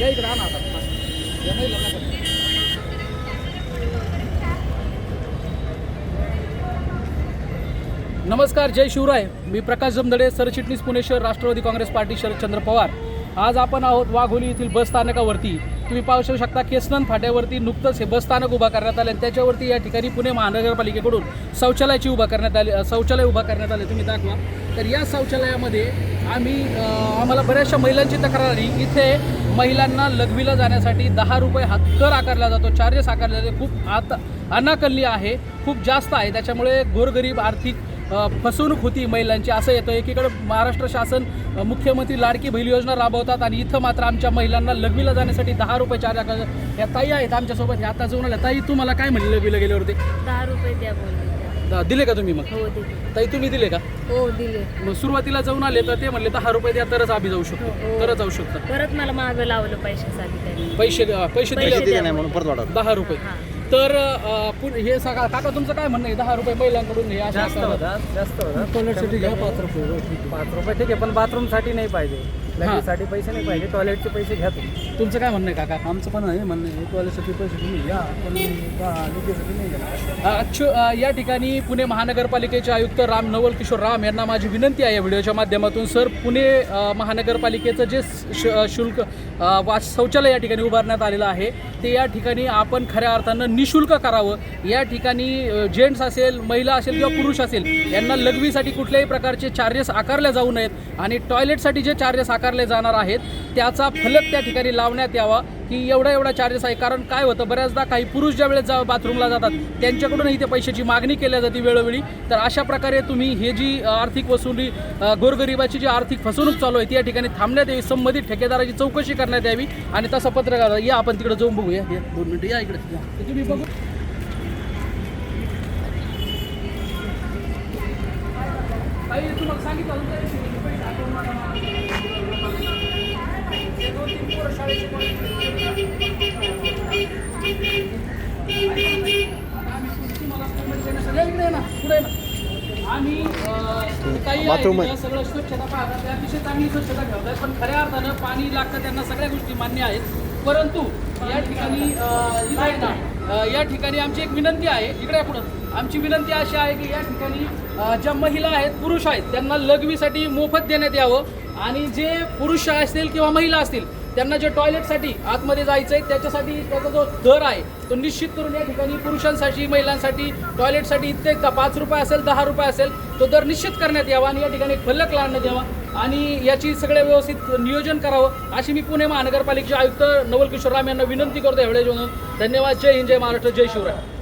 या इकडे आणा आता. या महिलांना पण. नमस्कार जय शिवराय. मी प्रकाश जमदडे सरचिटणीस पुणे शहर राष्ट्रवादी काँग्रेस पार्टी शरदचंद्र पवार. आज आपण आहोत वाघोली येथील बस स्थानकावरती. तुम्ही पाहू शकता केसनंद फाट्यावरती नुकतंच हे बस स्थानक उभा करण्यात आले आणि त्याच्यावरती या ठिकाणी पुणे महानगरपालिकेकडून शौचालयाची उभा करण्यात आली शौचालय उभा करण्यात आले. तुम्ही दाखवा. तर या शौचालयामध्ये आम्ही आम्हाला बऱ्याचशा महिलांची तक्रार. आली इथे महिलांना लघवीला जाण्यासाठी दहा रुपये हा कर आकारला जातो. चार्जेस आकारले जाते खूप आता अनाकल्ली आहे. खूप जास्त आहे. त्याच्यामुळे गोरगरीब आर्थिक फसवणूक होती महिलांची. असं येतं. एकीकडे महाराष्ट्र शासन मुख्यमंत्री लाडकी बहीण योजना राबवतात आणि इथं मात्र आमच्या महिलांना लघवीला जाण्यासाठी दहा रुपये चार्ज आकारले या ताई आहेत आमच्यासोबत. ह्या आता जाऊन आल्या. ताई तुम्हाला काय म्हणले लघवीला गेल्यावरती? दहा रुपये द्या द- दिले का तुम्ही मग? हो दिले. ताई तुम्ही दिले का? हो दिले. मग सुरुवातीला जाऊन आले तर ते म्हणले दहा रुपये द्या तरच आम्ही जाऊ शकतो. हो. तरच जाऊ शकता. परत मला मागं लावलं पैशासाठी त्यांनी. पैसे पैसे पैसे दिले नाही म्हणून परत वाढवलं? दहा रुपये. हा. तर अ, पुन- हे सगळं काका तुमचं काय म्हणणं आहे? दहा रुपये महिलांकडून हे जास्त असतात. होता जास्त होता टॉयलेटसाठी घ्या पाच रुपये. पाच रुपये ठीक आहे पण बाथरूमसाठी नाही पाहिजे. लग्नासाठी पैसे नाही पाहिजे टॉयलेटचे पैसे घ्या तुम्ही. तुमचं काय म्हणणं आहे काका? आमचं पण आहे म्हणणं आहे टॉयलेटसाठी पैसे तुम्ही घ्या पण नाही घ्या अच्छु या ठिकाणी पुणे महानगरपालिकेचे आयुक्त राम नवल किशोर राम यांना माझी विनंती आहे या व्हिडिओच्या माध्यमातून. सर पुणे अ, महानगरपालिकेचं जे श- शुल्क वाच वा शौचालय या ठिकाणी उभारण्यात आलेलं आहे. ते या ठिकाणी आपण खऱ्या अर्थानं निशुल्क करावं. या ठिकाणी जेंट्स असेल महिला असेल किंवा पुरुष असेल यांना लघवीसाठी कुठल्याही प्रकारचे चार्जेस आकारले जाऊ नयेत आणि टॉयलेटसाठी जे चार्जेस आकारले जाणार आहेत त्याचा फलक त्या ठिकाणी लावण्यात यावा. की एवढा एवढा चार्जेस आहे. कारण काय होतं बऱ्याचदा काही पुरुष ज्या वेळेस जा बाथरूमला जातात त्यांच्याकडूनही ते पैशाची मागणी केल्या जाते वेळोवेळी. तर अशा प्रकारे तुम्ही हे जी आर्थिक वसुली गोरगरिबाची जी आर्थिक फसवणूक चालू आहे ती या ठिकाणी थांबण्यात यावी संबंधित ठेकेदाराची चौकशी करण्यात यावी आणि तसं पत्रकार या आपण तिकडे जाऊन बघूया. दोन मिनटं या इकडे. तुम्ही बघू. तुम्हाला सांगितलं होतं त्या दिवशी, पैसे account ला जमा. हे दोन तीन पोरं शाळेचे पोरं. आम्ही तुम्हाला पेमेंट देण्यासाठी- या इकडे ये ना, पुढे ये ना. आम्ही अं, काही आहे बाथरूम आहे. सगळं स्वच्छता पाहतात. अतिशय चांगली स्वच्छता ठेवतात. पण खऱ्या अर्थानं पाणी लागतं त्यांना सगळ्या गोष्टी मान्य आहेत. परंतु या ठिकाणी या ठिकाणी आमची एक विनंती आहे इकडे पुढं. आमची विनंती अशी आहे की या ठिकाणी ज्या महिला आहेत पुरुष आहेत त्यांना लघवीसाठी मोफत देण्यात यावं. आणि जे पुरुष असतील किंवा महिला असतील त्यांना जे टॉयलेटसाठी आतमध्ये जायचं आहे त्याच्यासाठी त्याचा जो दर आहे तो निश्चित करून या ठिकाणी पुरुषांसाठी महिलांसाठी टॉयलेटसाठी इतके का? पाच रुपये असेल दहा रुपये असेल तो दर निश्चित करण्यात यावा आणि या ठिकाणी फलक लावण्यात यावा आणि याची सगळ्या व्यवस्थित नियोजन करावं अशी मी पुणे महानगरपालिकेचे आयुक्त नवल किशोर राम यांना विनंती करतो एवढ्या धन्यवाद. जय हिंद जय महाराष्ट्र जय शिवराय.